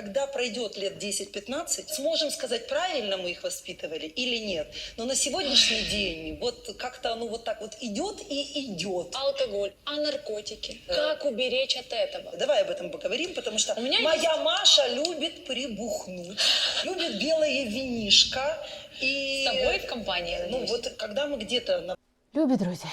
когда пройдет лет 10-15, сможем сказать, правильно мы их воспитывали или нет. Но на сегодняшний день вот как-то оно вот так вот идет и идет. Алкоголь, а наркотики? Э. Как уберечь от этого? Давай об этом поговорим, потому что У меня моя Маша любит прибухнуть, любит белое винишко. И, С тобой в компании, ну вот когда мы где-то на Любі друзі,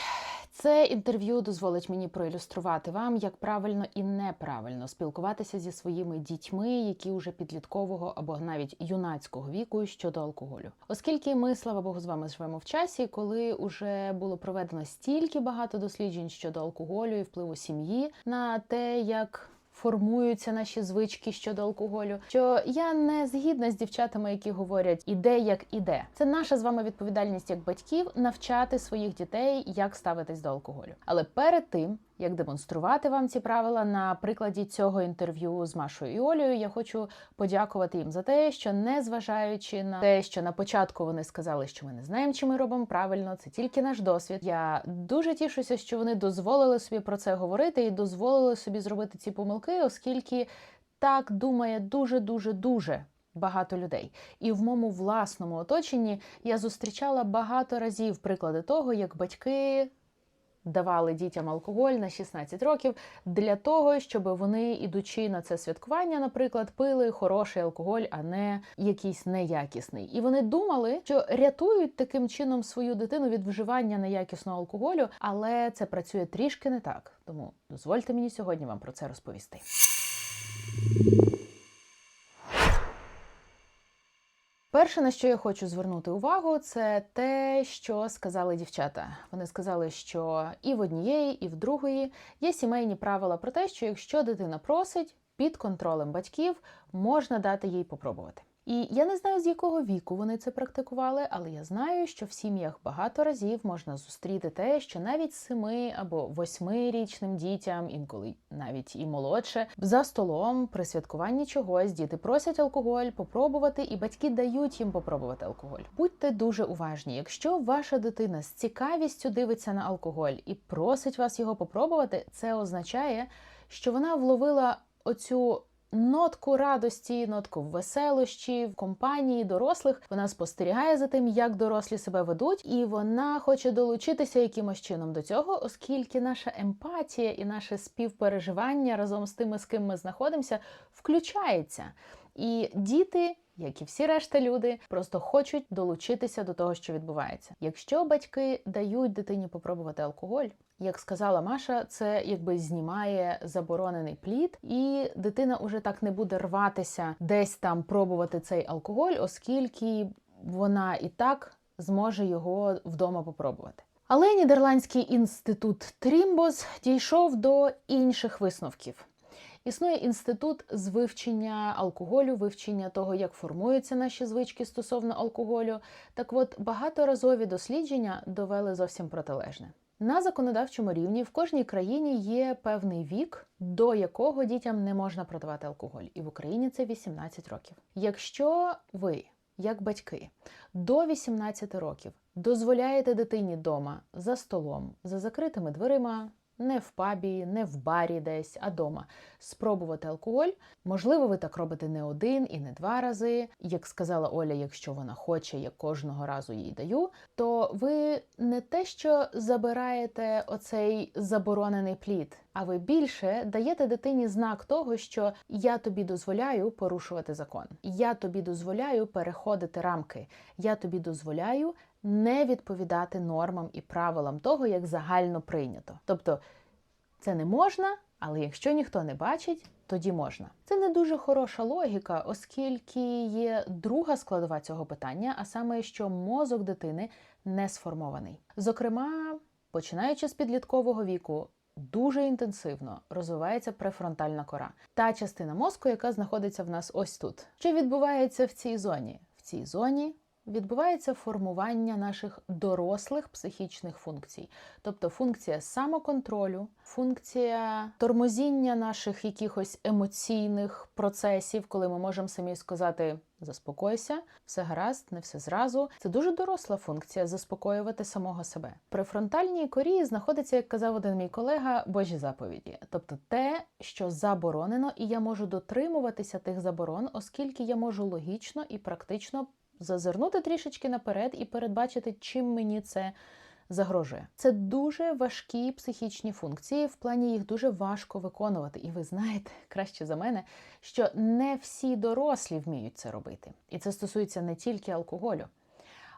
це інтерв'ю дозволить мені проілюструвати вам, як правильно і неправильно спілкуватися зі своїми дітьми, які уже підліткового або навіть юнацького віку щодо алкоголю. Оскільки ми, слава Богу, з вами живемо в часі, коли уже було проведено стільки багато досліджень щодо алкоголю і впливу сім'ї на те, як формуються наші звички щодо алкоголю. Що я не згідна з дівчатами, які говорять іде як іде. Це наша з вами відповідальність як батьків навчати своїх дітей, як ставитись до алкоголю. Але перед тим як демонструвати вам ці правила на прикладі цього інтерв'ю з Машою і Олею, я хочу подякувати їм за те, що не зважаючи на те, що на початку вони сказали, що ми не знаємо, чи ми робимо правильно, це тільки наш досвід. Я дуже тішуся, що вони дозволили собі про це говорити і дозволили собі зробити ці помилки, оскільки так думає дуже, дуже, дуже. Багато людей, і в моєму власному оточенні я зустрічала багато разів приклади того, як батьки давали дітям алкоголь на 16 років для того, щоб вони, ідучи на це святкування, наприклад, пили хороший алкоголь, а не якийсь неякісний. І вони думали, що рятують таким чином свою дитину від вживання неякісного алкоголю, але це працює трішки не так. Тому дозвольте мені сьогодні вам про це розповісти. Перше, на що я хочу звернути увагу, це те, що сказали дівчата. Вони сказали, що і в однієї, і в другої є сімейні правила про те, що якщо дитина просить під контролем батьків, можна дати їй попробувати. І я не знаю, з якого віку вони це практикували, але я знаю, що в сім'ях багато разів можна зустріти те, що навіть семи або восьмирічним дітям, інколи навіть і молодше, за столом при святкуванні чогось діти просять алкоголь попробувати, і батьки дають їм попробувати алкоголь. Будьте дуже уважні, якщо ваша дитина з цікавістю дивиться на алкоголь і просить вас його попробувати, це означає, що вона вловила оцю нотку радості, нотку веселощі в компанії дорослих. Вона спостерігає за тим, як дорослі себе ведуть, і вона хоче долучитися якимось чином до цього, оскільки наша емпатія і наше співпереживання разом з тими, з ким ми знаходимося, включається. І діти. Як і всі решта люди, просто хочуть долучитися до того, що відбувається. Якщо батьки дають дитині попробувати алкоголь, як сказала Маша, це якби знімає заборонений плід, і дитина уже так не буде рватися десь там пробувати цей алкоголь, оскільки вона і так зможе його вдома попробувати. Але Нідерландський інститут Трімбос дійшов до інших висновків. Існує інститут з вивчення алкоголю, вивчення того, як формуються наші звички стосовно алкоголю. Так от багаторазові дослідження довели зовсім протилежне. На законодавчому рівні в кожній країні є певний вік, до якого дітям не можна продавати алкоголь, і в Україні це 18 років. Якщо ви, як батьки, до 18 років дозволяєте дитині дома за столом, за закритими дверима, не в пабі, не в барі десь, а дома спробувати алкоголь. Можливо, ви так робите не один і не два рази. Як сказала Оля, якщо вона хоче, я кожного разу їй даю, то ви не те, що забираєте оцей заборонений плід, а ви більше даєте дитині знак того, що я тобі дозволяю порушувати закон, я тобі дозволяю переходити рамки, я тобі дозволяю не відповідати нормам і правилам того, як загально прийнято. Тобто це не можна, але якщо ніхто не бачить, тоді можна. Це не дуже хороша логіка, оскільки є друга складова цього питання, а саме, що мозок дитини не сформований. Зокрема, починаючи з підліткового віку. Дуже інтенсивно розвивається префронтальна кора, та частина мозку, яка знаходиться в нас ось тут. Що відбувається в цій зоні? В цій зоні відбувається формування наших дорослих психічних функцій, тобто функція самоконтролю, функція тормозіння наших якихось емоційних процесів, коли ми можемо самі сказати. Заспокойся, все гаразд, не все зразу. Це дуже доросла функція заспокоювати самого себе. При фронтальній корі знаходиться, як казав один мій колега, Божі заповіді, тобто те, що заборонено, і я можу дотримуватися тих заборон, оскільки я можу логічно і практично зазирнути трішечки наперед і передбачити, чим мені це загрожує. Це дуже важкі психічні функції, в плані їх дуже важко виконувати. І ви знаєте краще за мене, що не всі дорослі вміють це робити. І це стосується не тільки алкоголю.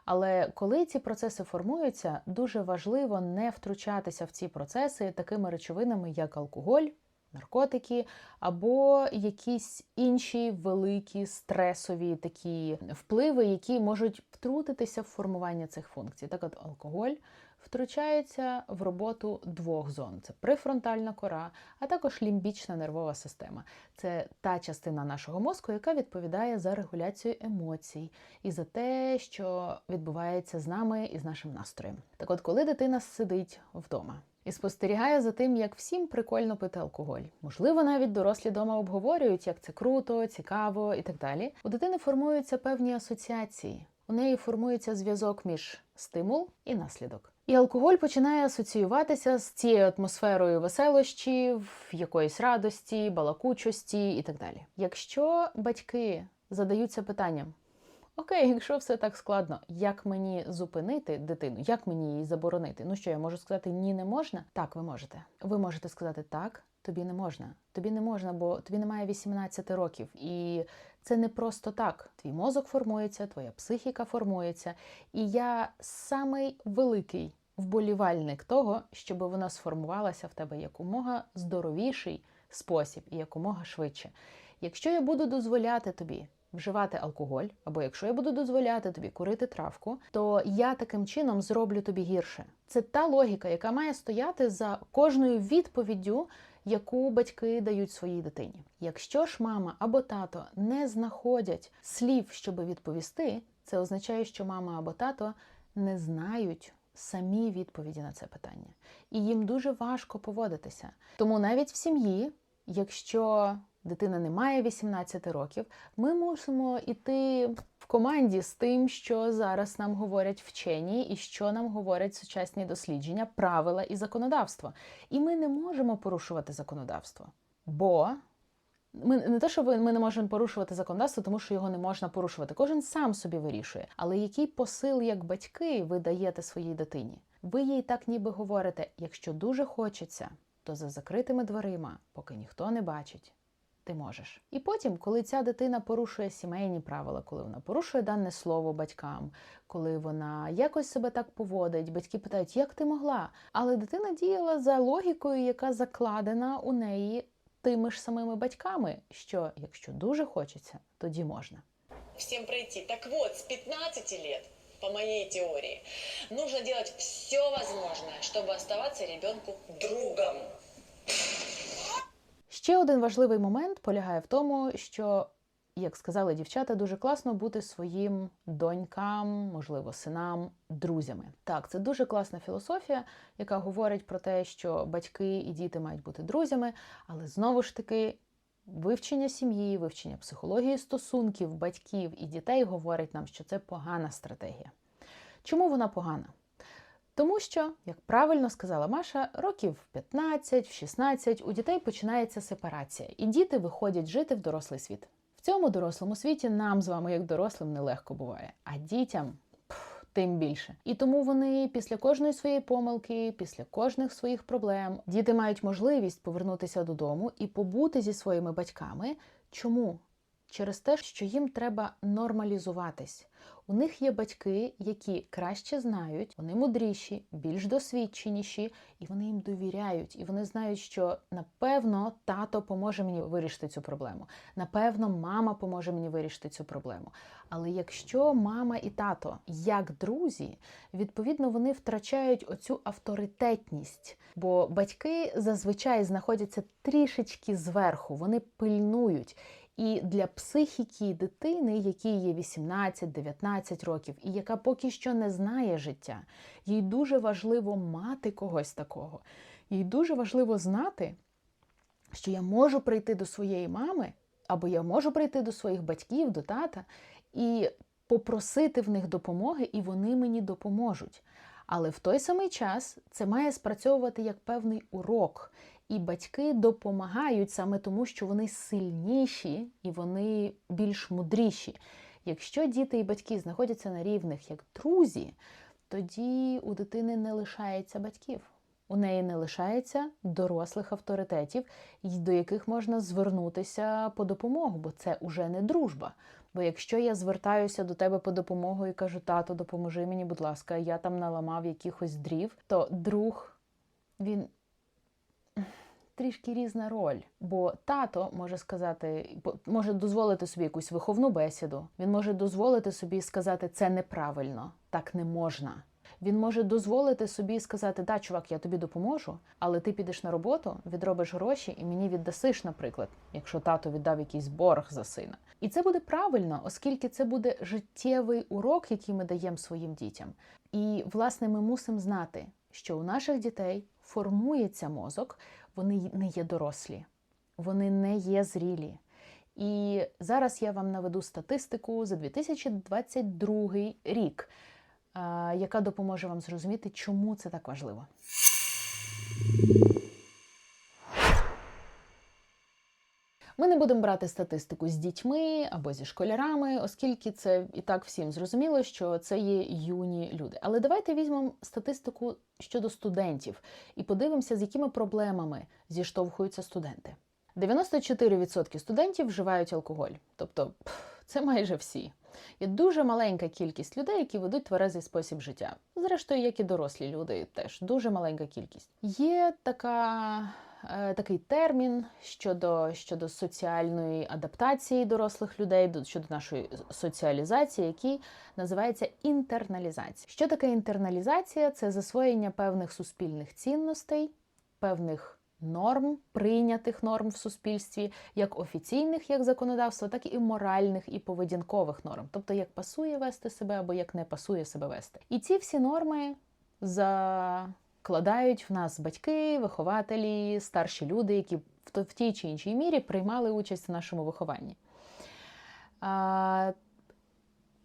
Але коли ці процеси формуються, дуже важливо не втручатися в ці процеси такими речовинами, як алкоголь, наркотики або якісь інші великі стресові такі впливи, які можуть втрутитися в формування цих функцій. Так от алкоголь втручається в роботу двох зон: це префронтальна кора, а також лімбічна нервова система. Це та частина нашого мозку, яка відповідає за регуляцію емоцій і за те, що відбувається з нами і з нашим настроєм. Так от, коли дитина сидить вдома. І спостерігає за тим, як всім прикольно пити алкоголь. Можливо, навіть дорослі дома обговорюють, як це круто, цікаво і так далі. У дитини формуються певні асоціації. У неї формується зв'язок між стимул і наслідок. І алкоголь починає асоціюватися з цією атмосферою веселощів, якоїсь радості, балакучості і так далі. Якщо батьки задаються питанням: Окей, якщо все так складно, як мені зупинити дитину? Як мені її заборонити? Ну що я можу сказати ні, не можна? Так, ви можете. Ви можете сказати так, тобі не можна. Тобі не можна, бо тобі немає 18 років, і це не просто так. Твій мозок формується, твоя психіка формується. І я самий великий вболівальник того, щоб вона сформувалася в тебе якомога здоровіший спосіб і якомога швидше. Якщо я буду дозволяти тобі вживати алкоголь, або якщо я буду дозволяти тобі курити травку, то я таким чином зроблю тобі гірше. Це та логіка, яка має стояти за кожною відповіддю, яку батьки дають своїй дитині. Якщо ж мама або тато не знаходять слів, щоб відповісти, це означає, що мама або тато не знають. Самі відповіді на це питання, і їм дуже важко поводитися. Тому навіть в сім'ї, якщо дитина не має 18 років, ми мусимо йти в команді з тим, що зараз нам говорять вчені, і що нам говорять сучасні дослідження, правила і законодавство. І ми не можемо порушувати законодавство. Бо ми не те, що ми не можемо порушувати законодавство, тому що його не можна порушувати. Кожен сам собі вирішує. Але який посил, як батьки, ви даєте своїй дитині? Ви їй так ніби говорите: якщо дуже хочеться, то за закритими дверима, поки ніхто не бачить, ти можеш. І потім, коли ця дитина порушує сімейні правила, коли вона порушує дане слово батькам, коли вона якось себе так поводить, батьки питають, як ти могла? Але дитина діяла за логікою, яка закладена у неї тими ж самими батьками, що якщо дуже хочеться, тоді можна. всем пройти. Так вот, с 15 лет, по моей теории, нужно делать все возможное, чтобы оставаться ребенку другом. Ще один важливий момент полягає в тому, що, як сказали дівчата, дуже класно бути своїм донькам, можливо, синам, друзями. Так, це дуже класна філософія, яка говорить про те, що батьки і діти мають бути друзями, але знову ж таки. Вивчення сім'ї, вивчення психології стосунків батьків і дітей говорить нам, що це погана стратегія. Чому вона погана? Тому що, як правильно сказала Маша, років в 15, в 16 у дітей починається сепарація, і діти виходять жити в дорослий світ. В цьому дорослому світі нам з вами, як дорослим, нелегко буває, а дітям тим більше. І тому вони після кожної своєї помилки, після кожних своїх проблем, діти мають можливість повернутися додому і побути зі своїми батьками. Чому? Через те, що їм треба нормалізуватись. У них є батьки, які краще знають, вони мудріші, більш досвідченіші, і вони їм довіряють. І вони знають, що напевно тато поможе мені вирішити цю проблему. Напевно, мама поможе мені вирішити цю проблему. Але якщо мама і тато як друзі, відповідно вони втрачають оцю авторитетність. Бо батьки зазвичай знаходяться трішечки зверху, вони пильнують. І для психіки дитини, якій є 18-19 років, і яка поки що не знає життя, їй дуже важливо мати когось такого. Їй дуже важливо знати, що я можу прийти до своєї мами, або я можу прийти до своїх батьків, до тата, і попросити в них допомоги, і вони мені допоможуть. Але в той самий час це має спрацьовувати як певний урок. І батьки допомагають саме тому, що вони сильніші і вони більш мудріші. Якщо діти і батьки знаходяться на рівних як друзі, тоді у дитини не лишається батьків. У неї не лишається дорослих авторитетів, до яких можна звернутися по допомогу, бо це уже не дружба. Бо якщо я звертаюся до тебе по допомогу і кажу, тато, допоможи мені, будь ласка, я там наламав якихось дрів, то друг він трішки різна роль. Бо тато може сказати, може дозволити собі якусь виховну бесіду. Він може дозволити собі сказати, це неправильно, так не можна. Він може дозволити собі сказати, да, чувак, я тобі допоможу, але ти підеш на роботу, відробиш гроші і мені віддасиш, наприклад, якщо тато віддав якийсь борг за сина. І це буде правильно, оскільки це буде життєвий урок, який ми даємо своїм дітям. І, власне, ми мусимо знати, що у наших дітей формується мозок, вони не є дорослі, вони не є зрілі. І зараз я вам наведу статистику за 2022 рік, яка допоможе вам зрозуміти, чому це так важливо. Не будемо брати статистику з дітьми або зі школярами, оскільки це і так всім зрозуміло, що це є юні люди. Але давайте візьмемо статистику щодо студентів і подивимося, з якими проблемами зіштовхуються студенти. 94% студентів вживають алкоголь, тобто це майже всі. Є дуже маленька кількість людей, які ведуть тверезий спосіб життя. Зрештою, як і дорослі люди, теж дуже маленька кількість. Є така, такий термін щодо, щодо соціальної адаптації дорослих людей, щодо нашої соціалізації, який називається інтерналізація. Що таке інтерналізація? Це засвоєння певних суспільних цінностей, певних норм, прийнятих норм в суспільстві, як офіційних, як законодавство, так і моральних і поведінкових норм, тобто як пасує вести себе або як не пасує себе вести. І ці всі норми закладають в нас батьки, вихователі, старші люди, які в тій чи іншій мірі приймали участь в нашому вихованні.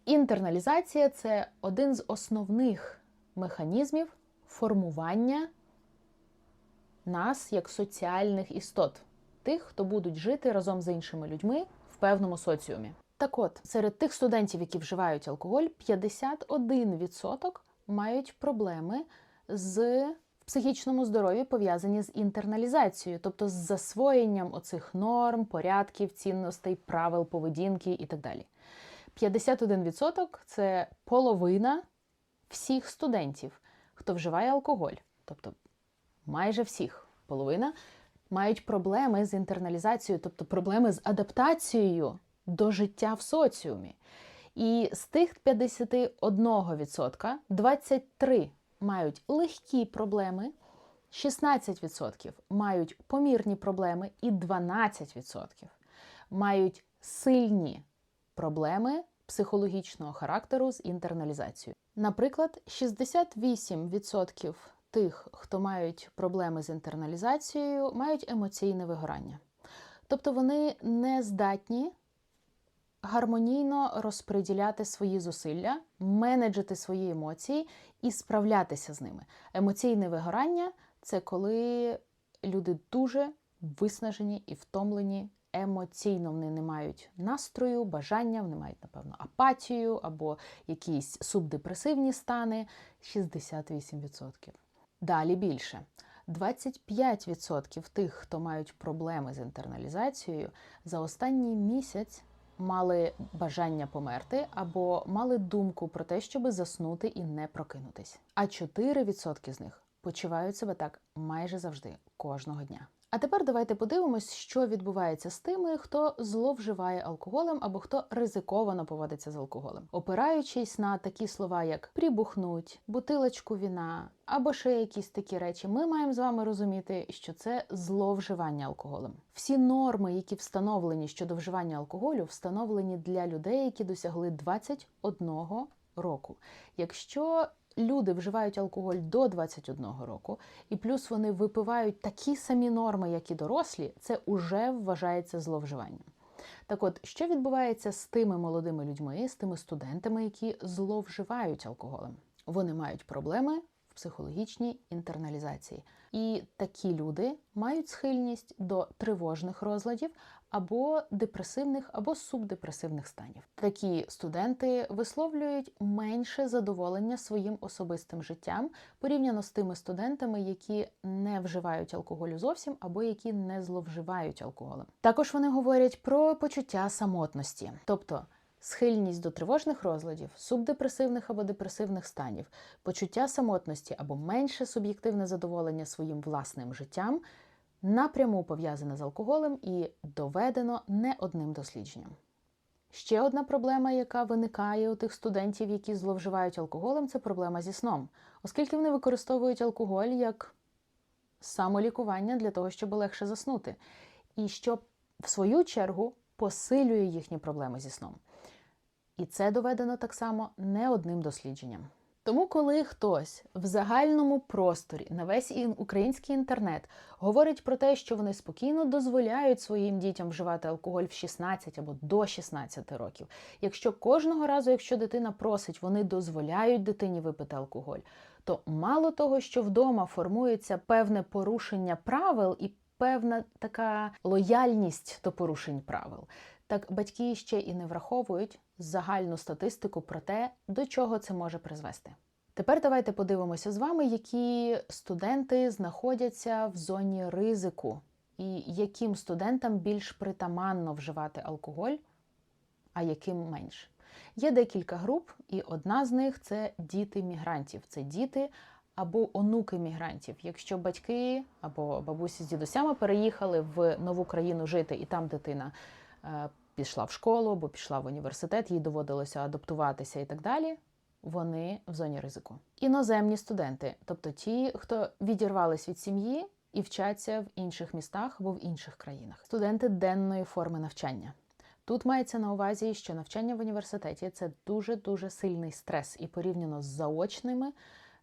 Інтерналізація це один з основних механізмів формування нас як соціальних істот, тих, хто будуть жити разом з іншими людьми в певному соціумі. Так от, серед тих студентів, які вживають алкоголь, 51% мають проблеми з психічному здоров'ї пов'язані з інтерналізацією, тобто з засвоєнням оцих норм, порядків, цінностей, правил поведінки і так далі. 51% це половина всіх студентів, хто вживає алкоголь, тобто майже всіх, половина, мають проблеми з інтерналізацією, тобто проблеми з адаптацією до життя в соціумі. І з тих 51%, 23 мають легкі проблеми, 16% мають помірні проблеми, і 12% мають сильні проблеми психологічного характеру з інтерналізацією. Наприклад, 68% тих, хто мають проблеми з інтерналізацією, мають емоційне вигорання. Тобто вони не здатні гармонійно розподіляти свої зусилля, менеджити свої емоції і справлятися з ними. Емоційне вигорання це коли люди дуже виснажені і втомлені. Емоційно вони не мають настрою, бажання, вони мають, напевно, апатію або якісь субдепресивні стани 68%. Далі більше. 25% тих, хто мають проблеми з інтерналізацією, за останній місяць мали бажання померти або мали думку про те, щоби заснути і не прокинутись. А 4% з них почувають себе так майже завжди кожного дня. А тепер давайте подивимось, що відбувається з тими, хто зловживає алкоголем або хто ризиковано поводиться з алкоголем, опираючись на такі слова, як прибухнуть, бутилочку віна або ще якісь такі речі, ми маємо з вами розуміти, що це зловживання алкоголем. Всі норми, які встановлені щодо вживання алкоголю, встановлені для людей, які досягли 21 року. Якщо люди вживають алкоголь до 21 року, і плюс вони випивають такі самі норми, як і дорослі, це уже вважається зловживанням. Так от, що відбувається з тими молодими людьми, з тими студентами, які зловживають алкоголем? Вони мають проблеми в психологічній інтерналізації. І такі люди мають схильність до тривожних розладів або депресивних, або субдепресивних станів. Такі студенти висловлюють менше задоволення своїм особистим життям порівняно з тими студентами, які не вживають алкоголю зовсім або які не зловживають алкоголем. Також вони говорять про почуття самотності, тобто. Схильність до тривожних розладів, субдепресивних або депресивних станів, почуття самотності або менше суб'єктивне задоволення своїм власним життям напряму пов'язане з алкоголем і доведено не одним дослідженням. Ще одна проблема, яка виникає у тих студентів, які зловживають алкоголем, це проблема зі сном, оскільки вони використовують алкоголь як самолікування для того, щоб легше заснути, і що в свою чергу посилює їхні проблеми зі сном. І це доведено так само не одним дослідженням. Тому, коли хтось в загальному просторі на весь український інтернет говорить про те, що вони спокійно дозволяють своїм дітям вживати алкоголь в 16 або до 16 років, якщо кожного разу, якщо дитина просить, вони дозволяють дитині випити алкоголь, то мало того, що вдома формується певне порушення правил і певна така лояльність до порушень правил. Так батьки ще і не враховують загальну статистику про те, до чого це може призвести. Тепер давайте подивимося з вами, які студенти знаходяться в зоні ризику, і яким студентам більш притаманно вживати алкоголь, а яким менш. Є декілька груп, і одна з них це діти мігрантів. Це діти або онуки мігрантів. Якщо батьки або бабусі з дідусями переїхали в нову країну жити, і там дитина е, пішла в школу або пішла в університет, їй доводилося адаптуватися і так далі. Вони в зоні ризику. Іноземні студенти, тобто ті, хто відірвались від сім'ї і вчаться в інших містах або в інших країнах. Студенти денної форми навчання. Тут мається на увазі, що навчання в університеті це дуже дуже сильний стрес, і порівняно з заочними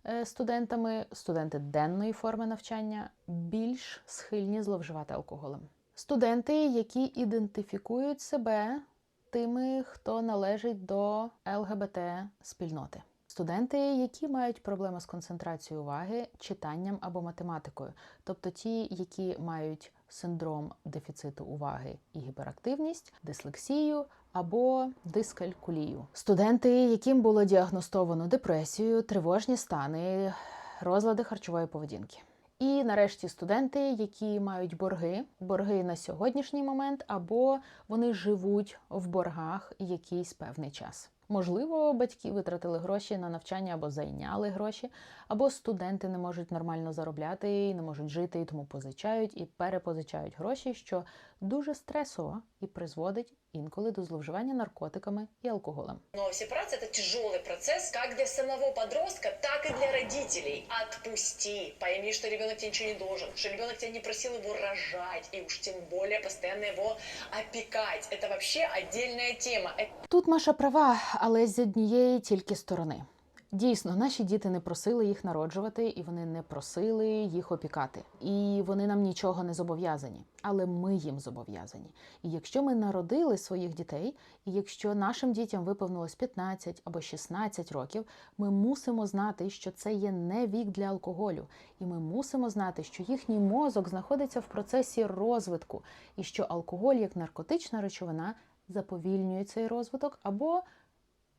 е, студентами, студенти денної форми навчання більш схильні зловживати алкоголем. Студенти, які ідентифікують себе тими, хто належить до ЛГБТ спільноти. Студенти, які мають проблеми з концентрацією уваги, читанням або математикою, тобто ті, які мають синдром дефіциту уваги і гіперактивність, дислексію або дискалькулію. Студенти, яким було діагностовано депресію, тривожні стани, розлади харчової поведінки. І нарешті студенти, які мають борги, борги на сьогоднішній момент, або вони живуть в боргах якийсь певний час. Можливо, батьки витратили гроші на навчання або зайняли гроші, або студенти не можуть нормально заробляти і не можуть жити, і тому позичають і перепозичають гроші, що дуже стресово і призводить інколи до зловживання наркотиками і алкоголем. Но сепарация это тяжелый процесс как для самого подростка, так и для родителей. Отпусти, пойми, что ребенок тебе ничего не должен, что ребенок тебя не просил его рожать, и уж тем более постоянно его опекать. Это вообще отдельная тема. Это Тут Маша права, але з однієї тільки сторони. Дійсно, наші діти не просили їх народжувати, і вони не просили їх опікати. І вони нам нічого не зобов'язані, але ми їм зобов'язані. І якщо ми народили своїх дітей, і якщо нашим дітям виповнилось 15 або 16 років, ми мусимо знати, що це є не вік для алкоголю, і ми мусимо знати, що їхній мозок знаходиться в процесі розвитку, і що алкоголь як наркотична речовина заповільнює цей розвиток або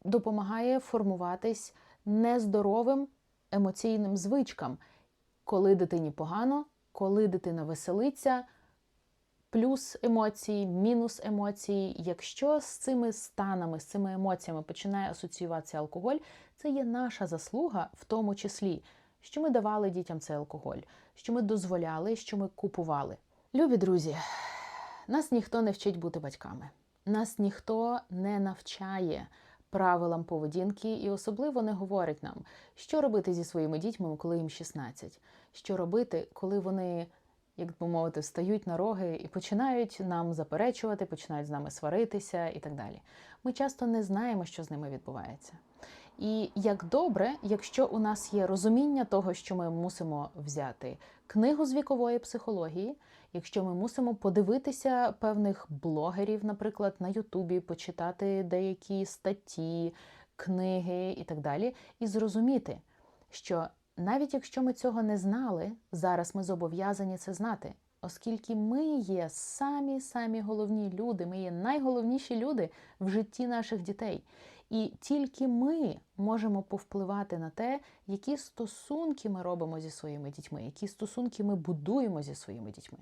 допомагає формуватись нездоровим емоційним звичкам, коли дитині погано, коли дитина веселиться, плюс емоції, мінус емоції. Якщо з цими станами, з цими емоціями починає асоціюватися алкоголь, це є наша заслуга, в тому числі, що ми давали дітям цей алкоголь, що ми дозволяли, що ми купували. Любі друзі, нас ніхто не вчить бути батьками. Нас ніхто не навчає правилам поведінки і особливо не говорить нам, що робити зі своїми дітьми, коли їм 16, що робити, коли вони, як би мовити, встають на роги і починають нам заперечувати, починають з нами сваритися і так далі. Ми часто не знаємо, що з ними відбувається. І як добре, якщо у нас є розуміння того, що ми мусимо взяти книгу з вікової психології, якщо ми мусимо подивитися певних блогерів, наприклад, на Ютубі, почитати деякі статті, книги і так далі, і зрозуміти, що навіть якщо ми цього не знали, зараз ми зобов'язані це знати, оскільки ми є самі самі головні люди, ми є найголовніші люди в житті наших дітей. І тільки ми можемо повпливати на те, які стосунки ми робимо зі своїми дітьми, які стосунки ми будуємо зі своїми дітьми.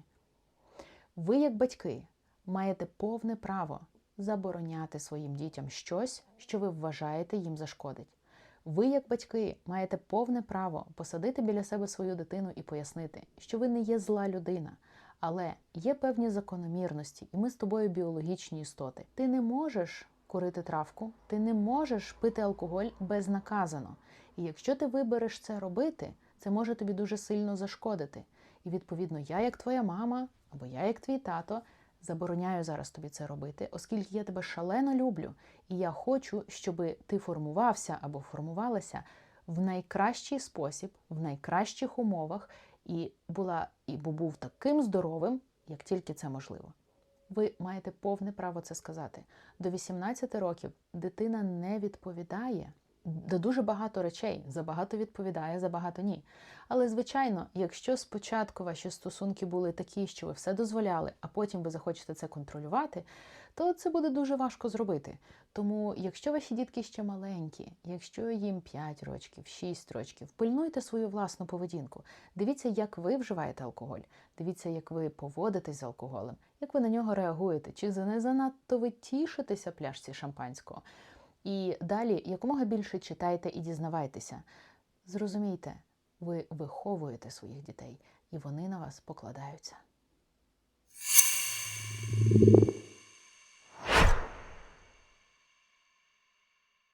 Ви, як батьки, маєте повне право забороняти своїм дітям щось, що ви вважаєте їм зашкодить. Ви, як батьки, маєте повне право посадити біля себе свою дитину і пояснити, що ви не є зла людина, але є певні закономірності, і ми з тобою біологічні істоти. Ти не можеш курити травку, ти не можеш пити алкоголь безнаказано. І якщо ти вибереш це робити, це може тобі дуже сильно зашкодити. І відповідно, я, як твоя мама, або я, як твій тато, забороняю зараз тобі це робити, оскільки я тебе шалено люблю, і я хочу, щоб ти формувався або формувалася в найкращий спосіб, в найкращих умовах, і була і був таким здоровим, як тільки це можливо. Ви маєте повне право це сказати. До 18 років дитина не відповідає до дуже багато речей. За багато відповідає, за багато ні. Але, звичайно, якщо спочатку ваші стосунки були такі, що ви все дозволяли, а потім ви захочете це контролювати, то це буде дуже важко зробити. Тому, якщо ваші дітки ще маленькі, якщо їм 5 років, 6 років, пильнуйте свою власну поведінку. Дивіться, як ви вживаєте алкоголь, дивіться, як ви поводитесь з алкоголем, як ви на нього реагуєте, чи не занадто ви тішитеся пляшці шампанського. І далі якомога більше читайте і дізнавайтеся. Зрозумійте, ви виховуєте своїх дітей, і вони на вас покладаються.